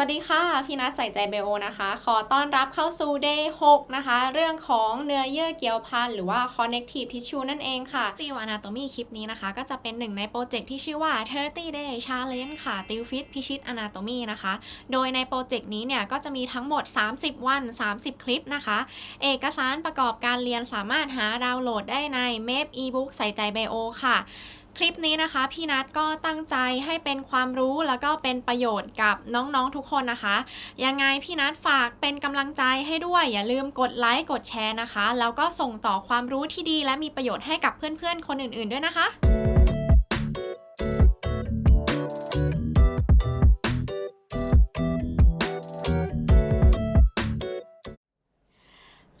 วัสดีค่ะ พี่นัทใส่ใจเบโอนะคะ ขอต้อนรับเข้าสู่ day 6 นะคะ เรื่องของเนื้อเยื่อเกี่ยวพันหรือว่า connective tissue นั่นเองค่ะติว anatomy คลิปนี้นะคะ ก็จะเป็นหนึ่งในโปรเจกต์ที่ชื่อว่า 30 day challenge ค่ะติวฟิตพิชิต anatomy นะคะ โดยในโปรเจกต์นี้เนี่ย ก็จะมีทั้งหมด 30 วัน 30 คลิปนะคะ เอกสารประกอบการเรียนสามารถหาดาวน์โหลดได้ใน MEP ebook ใส่ใจเบโอค่ะ คลิปนี้นะคะ พี่นัทก็ตั้งใจให้เป็นความรู้แล้วก็เป็นประโยชน์กับน้องๆทุกคนนะคะ ยังไงพี่นัทฝากเป็นกำลังใจให้ด้วย อย่าลืมกดไลค์กดแชร์นะคะ แล้วก็ส่งต่อความรู้ที่ดีและมีประโยชน์ให้กับเพื่อนๆ คนอื่นๆด้วยนะคะ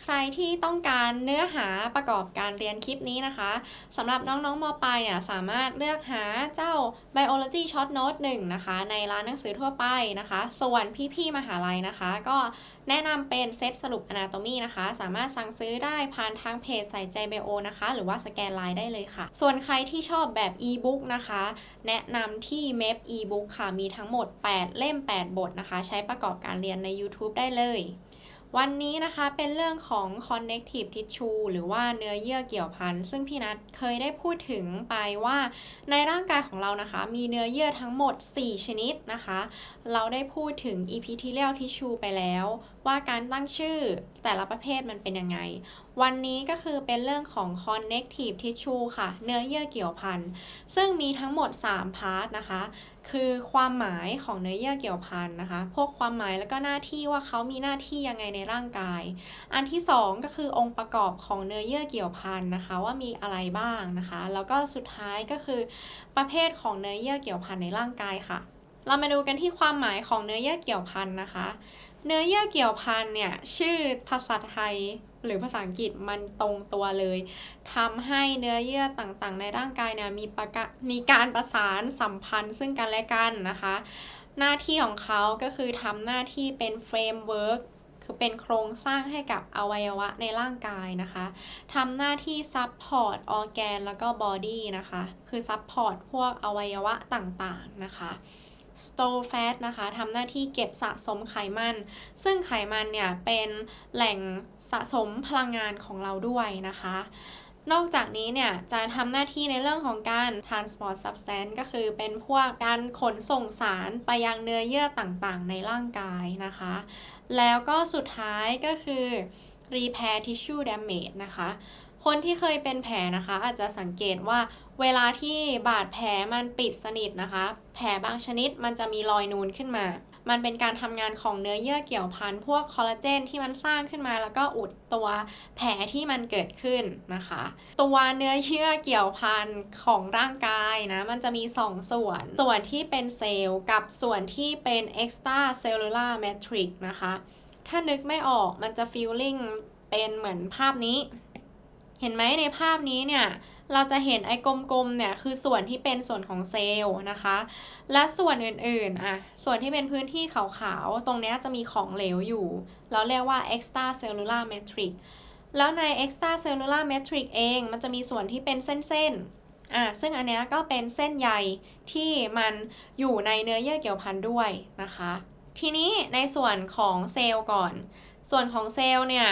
ใครที่ต้องการเนื้อหาประกอบการเรียนคลิปนี้นะคะสำหรับน้องๆมปลายเนี่ยสามารถเลือกหาเจ้า Biology Short Note 1นะคะในร้านหนังสือทั่วไปนะคะ ส่วนพี่ๆมหาลัยนะคะ ก็แนะนำเป็นเซตสรุป Anatomy นะคะ สามารถสั่งซื้อได้ผ่านทางเพจใส่ใจไบโอนะคะ หรือว่าสแกนไลน์ได้เลยค่ะ ส่วนใครที่ชอบแบบ e-book นะคะ แนะนำที่ MEP e-book ค่ะมีทั้งหมด 8 เล่ม 8 บทนะคะ ใช้ประกอบการเรียนใน YouTube ได้เลย วันนี้นะคะเป็นเรื่องของ connective tissue หรือว่าเนื้อเยื่อเกี่ยวพันซึ่งพี่นัทเคยได้พูดถึงไปว่าในร่างกายของเรานะคะ มีเนื้อเยื่อทั้งหมด 4 ชนิดนะคะ เราได้พูดถึง epithelial tissue ไปแล้ว ว่าการตั้งชื่อแต่ละประเภทมันเป็นยังไง วันนี้ก็คือเป็นเรื่องของ connective tissue ค่ะ เนื้อเยื่อเกี่ยวพัน ซึ่งมีทั้งหมด 3 พาร์ทนะคะ คือความหมายของเนื้อเยื่อเกี่ยวพันนะคะ พวกความหมายแล้วก็หน้าที่ว่าเขามีหน้าที่ยังไงในร่างกาย อันที่ 2 ก็คือองค์ประกอบของเนื้อเยื่อเกี่ยวพันนะคะ ว่ามีอะไรบ้างนะคะ แล้วก็สุดท้ายก็คือประเภทของเนื้อเยื่อเกี่ยวพันในร่างกายค่ะ เรามาดูกันที่ความหมายของเนื้อเยื่อเกี่ยวพันนะคะ เนื้อเยื่อเกี่ยวพันเนี่ยชื่อภาษาไทยหรือภาษาอังกฤษมันตรงตัวเลยทำให้เนื้อเยื่อต่างๆ ในร่างกายเนี่ยมีประกะมีการประสานสัมพันธ์ซึ่งกันและกันนะคะ หน้าที่ของเขาก็คือทำหน้าที่เป็นเฟรมเวิร์กคือเป็นโครงสร้างให้กับอวัยวะในร่างกายนะคะทำหน้าที่ซับพอร์ตออแกนแล้วก็บอดี้นะคะ คือซับพอร์ตพวกอวัยวะต่างๆนะคะ store fat นะคะทำหน้าที่เก็บสะสมไขมัน ซึ่งไขมันเนี่ยเป็นแหล่งสะสมพลังงานของเราด้วยนะคะ นอกจากนี้เนี่ยจะทำหน้าที่ในเรื่องของการ transport substance ก็คือเป็นพวกการขนส่งสารไปยังเนื้อเยื่อต่างๆ ในร่างกายนะคะ แล้วก็สุดท้ายก็คือ repair tissue damage นะคะ คนที่เคยเป็นแผลนะคะ อาจจะสังเกตว่าเวลาที่บาดแผลมันปิดสนิทนะคะ แผลบางชนิดมันจะมีรอยนูนขึ้นมา มันเป็นการทำงานของเนื้อเยื่อเกี่ยวพันพวกคอลลาเจนที่มันสร้างขึ้นมา แล้วก็อุดตัวแผลที่มันเกิดขึ้นนะคะ ตัวเนื้อเยื่อเกี่ยวพันของร่างกายนะ มันจะมี 2ส่วน ส่วนที่เป็นเซลล์กับส่วนที่เป็น extra cellular matrix นะคะ ถ้านึกไม่ออกมันจะ feeling เป็นเหมือนภาพนี้ เห็นไหมในภาพนี้เนี่ยเราจะเห็นไอ้กลมๆเนี่ยคือส่วนที่เป็นส่วนของเซลล์นะคะ และส่วนอื่นๆอะส่วนที่เป็นพื้นที่ขาวๆ ตรงนี้จะมีของเหลวอยู่ เราเรียกว่า extra cellular matrix แล้วใน extra cellular matrix เองมันจะมีส่วนที่เป็นเส้นๆอะซึ่งอันนี้ก็เป็นเส้นใยที่มันอยู่ในเนื้อเยื่อเกี่ยวพันด้วยนะคะ ทีนี้ในส่วนของเซลล์ก่อน ส่วนของเซลล์เนี่ย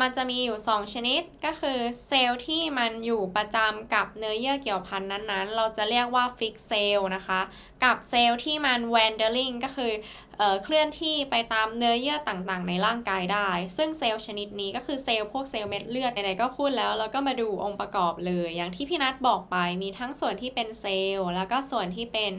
มันจะมีอยู่ 2 ชนิดก็คือเซลล์ที่มันอยู่ประจำกับเนื้อเยื่อเกี่ยวพันนั้นๆ เราจะเรียกว่าฟิกเซลล์นะคะ กับเซลล์ที่มัน wandering ก็คือเออเคลื่อนที่ไปตามเนื้อเยื่อต่างๆ ในร่างกายได้ ซึ่งเซลล์ชนิดนี้ก็คือเซลล์พวกเซลล์เม็ดเลือดไหนๆก็พูดแล้วแล้วก็มาดูองค์ประกอบเลย อย่างที่พี่นัทบอกไปมีทั้งส่วนที่เป็นเซลล์แล้วก็ส่วนที่เป็น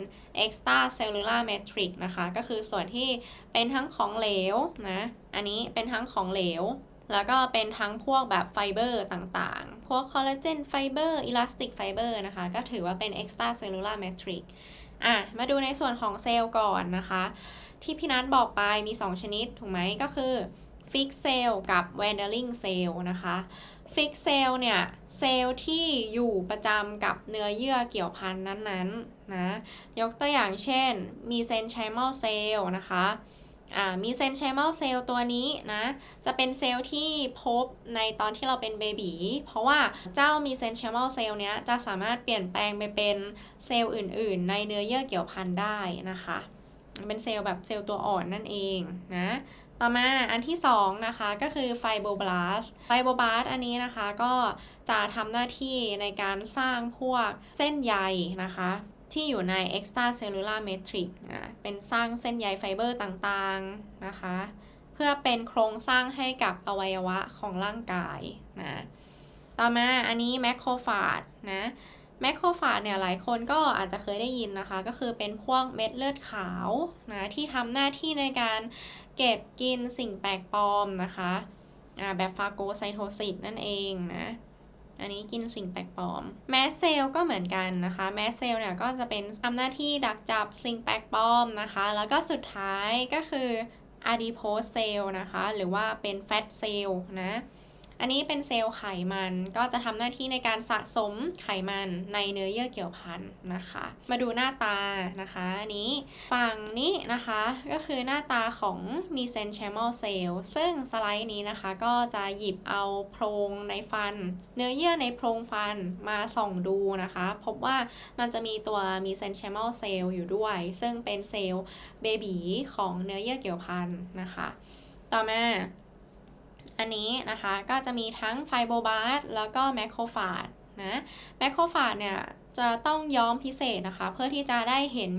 extra cellular matrix นะคะ ก็คือส่วนที่เป็นทั้งของเหลวนะ อันนี้เป็นทั้งของเหลว แล้วก็เป็นทั้งพวกแบบไฟเบอร์ต่างๆ พวกคอลลาเจนไฟเบอร์อิลาสติกไฟเบอร์นะคะ ก็ถือว่าเป็น extra cellular matrix อะ มาดูในส่วนของเซลล์ก่อนนะคะ ที่พี่นัทบอกไปมี 2 ชนิด ถูกไหมก็คือฟิกเซลล์กับ wandering cell นะคะฟิกเซลล์เนี่ย เซลล์ที่อยู่ประจำกับเนื้อเยื่อเกี่ยวพันนั้นๆนะยกตัวอย่างเช่น มีเซนไชมอลเซลล์นะคะ มีเซนไชมอลเซลล์ตัวนี้นะ จะเป็นเซลล์ที่พบในตอนที่เราเป็นเบบีเพราะว่าเจ้ามีเซนไชมอลเซลล์เนี้ยจะสามารถเปลี่ยนแปลงไปเป็นเซลล์อื่น ๆ ในเนื้อเยื่อเกี่ยวพันได้นะคะ เป็นเซลล์แบบเซลล์ตัวอ่อนนั่นเองนะ ต่อมาอันที่สองนะคะ ก็คือไฟโบบลาสไฟโบบลาสอันนี้นะคะก็จะทำหน้าที่ในการสร้างพวกเส้นใยนะคะ ที่อยู่ใน extracellular matrix นะเป็นสร้างเส้นใยไฟเบอร์ต่างๆนะคะ เพื่อเป็นโครงสร้างให้กับอวัยวะของร่างกายนะ ต่อมาอันนี้แมคโครฟาจนะแมคโครฟาจเนี่ยหลายคนก็อาจจะเคยได้ยินนะคะ ก็คือเป็นพวกเม็ดเลือดขาวนะที่ทำหน้าที่ในการเก็บกินสิ่งแปลกปลอมนะคะอ่าแบบฟาโกไซโทซิสนั่นเองนะ อันนี้กินสิ่งแปลกปลอม แมสเซลก็เหมือนกันนะคะ แมสเซลเนี่ยก็จะเป็นทำหน้าที่ดักจับสิ่งแปลกปลอมนะคะ แล้วก็สุดท้ายก็คืออะดิโพสเซลนะคะ หรือว่าเป็นแฟตเซลนะ อันนี้เป็นเซลล์ไขมันก็จะทำหน้าที่ในการสะสมไขมันในเนื้อเยื่อเกี่ยวพันนะคะ มาดูหน้าตานะคะอันนี้ฝั่งนี้นะคะก็คือหน้าตาของ mesenchymal cell ซึ่งสไลด์นี้นะคะก็จะหยิบเอาโพรงในฟัน เนื้อเยื่อในโพรงฟันมาส่องดูนะคะ พบว่ามันจะมีตัว mesenchymal cell อยู่ด้วย ซึ่งเป็นเซลล์เบบีของเนื้อเยื่อเกี่ยวพันนะคะ ต่อมา อันนี้นะคะก็จะมีทั้งไฟโบบาสแล้วก็แมคโครฟาจนะแมคโครฟาจเนี่ยจะต้องย้อมพิเศษนะคะ เพื่อที่จะได้เห็น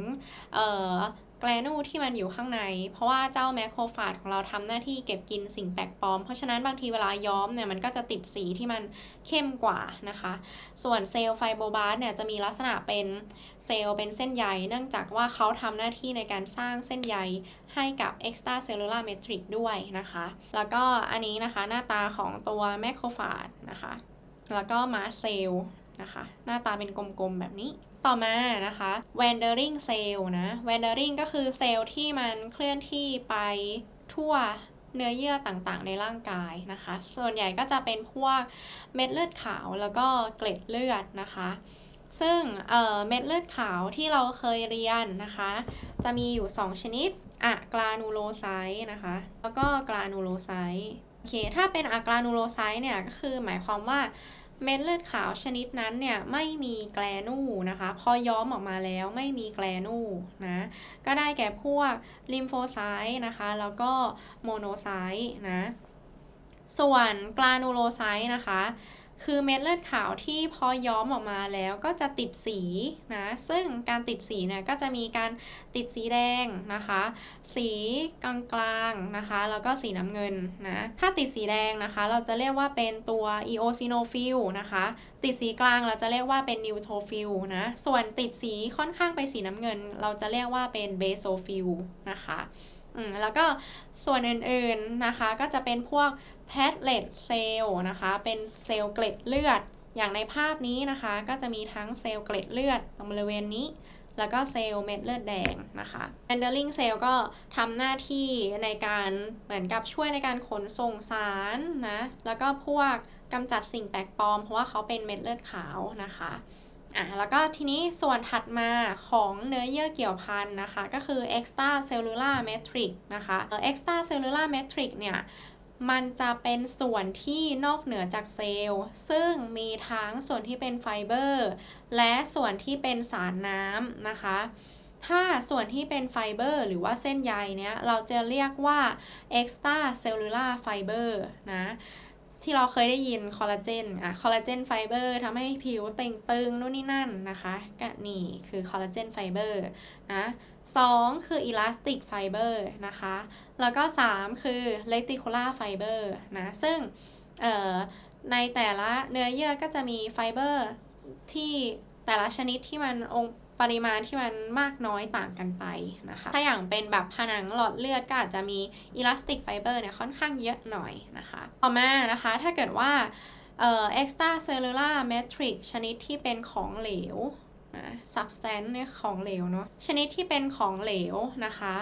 แกลนูที่มันอยู่ข้างใน เพราะว่าเจ้าแมคโครฟาจของเราทำหน้าที่เก็บกินสิ่งแปลกปลอม เพราะฉะนั้นบางทีเวลาย้อมเนี่ยมันก็จะติดสีที่มันเข้มกว่านะคะ ส่วนเซลล์ไฟโบบาสเนี่ยจะมีลักษณะเป็นเซลล์เป็นเส้นใยเนื่องจากว่าเขาทำหน้าที่ในการสร้างเส้นใยให้กับ extracellular matrix ด้วยนะคะ แล้วก็อันนี้นะคะหน้าตาของตัวแมคโครฟาจนะคะ แล้วก็มาเซลล์นะคะ หน้าตาเป็นกลมๆแบบนี้ ต่อมานะคะ wandering cell นะ wandering ก็คือเซลล์ที่มันเคลื่อนที่ไปทั่วเนื้อเยื่อต่างๆ ในร่างกายนะคะ ส่วนใหญ่ก็จะเป็นพวกเม็ดเลือดขาวแล้วก็เกล็ดเลือดนะคะ ซึ่งเเม็ดเลือดขาวที่เราเคยเรียนนะคะ จะมีอยู่ 2 ชนิดอะกลานูโลไซต์นะคะ แล้วก็กลานูโลไซต์โอเค ถ้าเป็นอะกลานูโลไซต์เนี่ยก็คือหมายความว่า เม็ดเลือดขาวชนิดนั้นเนี่ยไม่มีแกลนูนะคะ พอย้อมออกมาแล้วไม่มีแกลนูนะ ก็ได้แก่พวกลิมโฟไซต์นะคะ แล้วก็โมโนไซต์นะ ส่วนกลานูโลไซต์นะคะ คือเม็ดเลือดขาวที่พอย้อมออกมาแล้วก็จะติดสีนะ ซึ่งการติดสีเนี่ยก็จะมีการติดสีแดงนะคะ สีกลางๆนะคะ แล้วก็สีน้ำเงินนะ ถ้าติดสีแดงนะคะ เราจะเรียกว่าเป็นตัว eosinophil นะคะ ติดสีกลางเราจะเรียกว่าเป็น neutrophil นะ ส่วนติดสีค่อนข้างไปสีน้ำเงิน เราจะเรียกว่าเป็น basophil นะคะ อืมแล้วก็ส่วนอื่นๆนะคะ ก็จะเป็นพวก platelet cell นะคะ เป็นเซลล์เกล็ดเลือด อย่างในภาพนี้นะคะ ก็จะมีทั้งเซลล์เกล็ดเลือดตรงบริเวณนี้ แล้วก็เซลล์เม็ดเลือดแดงนะคะ handling cell ก็ทำหน้าที่ในการเหมือนกับช่วยในการขนส่งสารนะ แล้วก็พวกกำจัดสิ่งแปลกปลอม เพราะว่าเขาเป็นเม็ดเลือดขาวนะคะ อะแล้วก็ทีนี้ส่วนถัดมาของเนื้อเยื่อเกี่ยวพันนะคะ ก็คือ extracellular matrix นะคะ extracellular matrix เนี่ยมันจะเป็นส่วนที่นอกเหนือจากเซลล์ ซึ่งมีทั้งส่วนที่เป็นไฟเบอร์ และส่วนที่เป็นสารน้ำนะคะ ถ้าส่วนที่เป็นไฟเบอร์หรือว่าเส้นใยเนี้ย เราจะเรียกว่า extracellular fiber นะ ที่เราเคยได้ยินคอลลาเจนอะคอลลาเจนไฟเบอร์ทำให้ผิวเต่งตึงนู่นนี่นั่นนะคะก็นี่คือคอลลาเจนไฟเบอร์นะสองคืออิลาสติกไฟเบอร์นะคะ แล้วก็สามคือเลติคูล่าไฟเบอร์นะ ซึ่งเอ่อในแต่ละเนื้อเยื่อก็จะมีไฟเบอร์ที่แต่ละชนิดที่มันองค์ ปริมาณที่มันมากน้อยต่างกันไปนะคะ ถ้าอย่างเป็นแบบผนังหลอดเลือดก็อาจจะมีอิลาสติกไฟเบอร์เนี่ยค่อนข้างเยอะหน่อยนะคะ ต่อมานะคะถ้าเกิดว่าเอ่อ extracellular matrix ชนิดที่เป็นของเหลวนะ substance เนี่ยของเหลวเนาะชนิดที่เป็นของเหลวนะคะ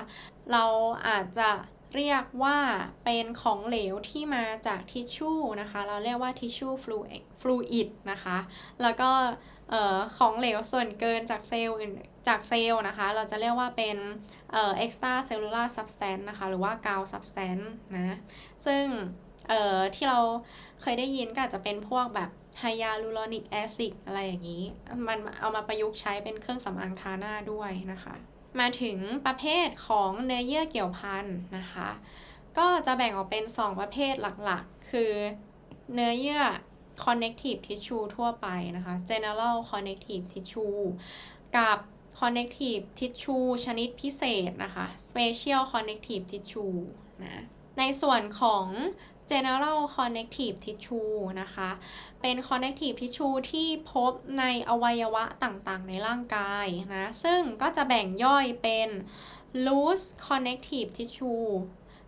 เราอาจจะเรียกว่าเป็นของเหลวที่มาจากทิชชู่นะคะ เราเรียกว่าทิชชู่ฟลูอิดนะคะ แล้วก็ ออของเหลวส่วนเกินจากเซลล์จากเซลล์นะคะ เราจะเรียกว่าเป็นเอ่อ extra cellular substance นะคะ หรือว่า gauge substance นะ ซึ่งเอ่อที่เราเคยได้ยินก็อาจจะเป็นพวกแบบไฮยาลูโรนิกแอซิดอะไรอย่างนี้ มันเอามาประยุกต์ใช้เป็นเครื่องสำอางทาหน้าด้วยนะคะ มาถึงประเภทของเนื้อเยื่อเกี่ยวพันนะคะ ก็จะแบ่งออกเป็น 2 ประเภทหลักๆ คือเนื้อเยื่อ connective tissue ทั่วไปนะคะ general connective tissue กับ connective tissue ชนิดพิเศษนะคะ special connective tissue นะ ในส่วนของ general connective tissue นะคะ เป็น connective tissue ที่พบในอวัยวะต่างๆ ในร่างกายนะ ซึ่งก็จะแบ่งย่อยเป็น loose connective tissue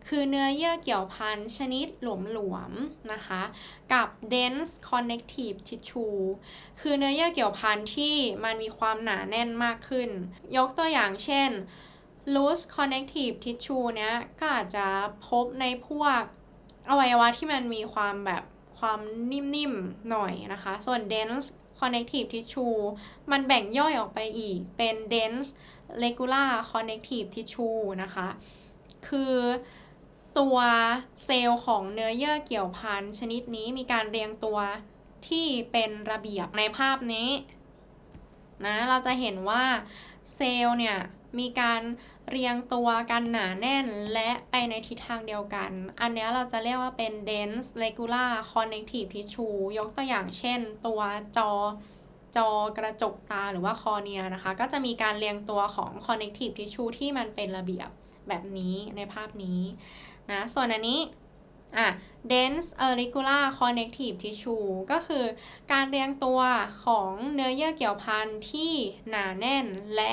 คือเนื้อเยื่อเกี่ยวพันชนิดหลวมๆนะคะ กับ dense connective tissue คือเนื้อเยื่อเกี่ยวพันที่มันมีความหนาแน่นมากขึ้น ยกตัวอย่างเช่น loose connective tissue เนี้ยก็อาจจะพบในพวกอวัยวะที่มันมีความแบบความนิ่มๆหน่อยนะคะ ส่วน dense connective tissue มันแบ่งย่อยออกไปอีกเป็น dense regular connective tissue นะคะ คือ ตัวเซลล์ของเนื้อเยื่อเกี่ยวพันชนิดนี้มีการเรียงตัวที่เป็นระเบียบในภาพนี้นะเราจะเห็นว่าเซลล์เนี่ยมีการเรียงตัวกันหนาแน่นและไปในทิศทางเดียวกัน อันนี้เราจะเรียกว่าเป็น dense regular connective tissue ยกตัวอย่างเช่น ตัวจอจอกระจกตาหรือว่าคอเนียนะคะ ก็จะมีการเรียงตัวของ connective tissue ที่มันเป็นระเบียบแบบนี้ในภาพนี้ นะ ส่วนอันนี้อะ dense auricular connective tissue ก็คือการเรียงตัวของเนื้อเยื่อเกี่ยวพันที่หนาแน่นและ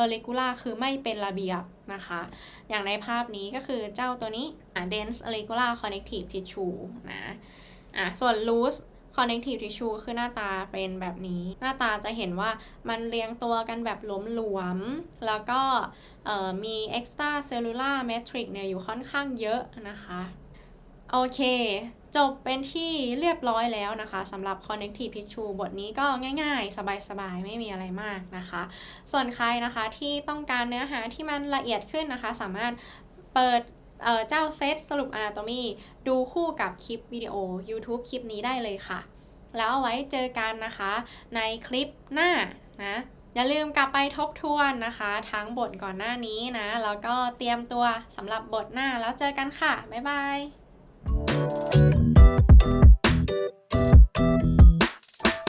auricular คือไม่เป็นระเบียบนะคะ อย่างในภาพนี้ก็คือเจ้าตัวนี้ dense auricular connective tissue นะอะส่วน loose connective tissue คือหน้าตาเป็นแบบนี้ หน้าตาจะเห็นว่ามันเรียงตัวกันแบบหลวมๆ แล้วก็มี extra cellular matrix เนี่ยอยู่ค่อนข้างเยอะนะคะ โอเคจบเป็นที่เรียบร้อยแล้วนะคะสำหรับ connective tissue บทนี้ก็ง่ายๆ สบายๆ ไม่มีอะไรมากนะคะ ส่วนใครนะคะที่ต้องการเนื้อหาที่มันละเอียดขึ้นนะคะ สามารถเปิดเจ้าเซตสรุป Anatomy ดูคู่กับคลิปวิดีโอ YouTube คลิปนี้ได้เลยค่ะ แล้วเอาไว้เจอกันนะคะ ในคลิปหน้านะอย่าลืมกลับไปทบทวนนะคะ ทั้งบทก่อนหน้านี้นะ แล้วก็เตรียมตัวสำหรับบทหน้าแล้วเจอกันค่ะ บ๊ายบาย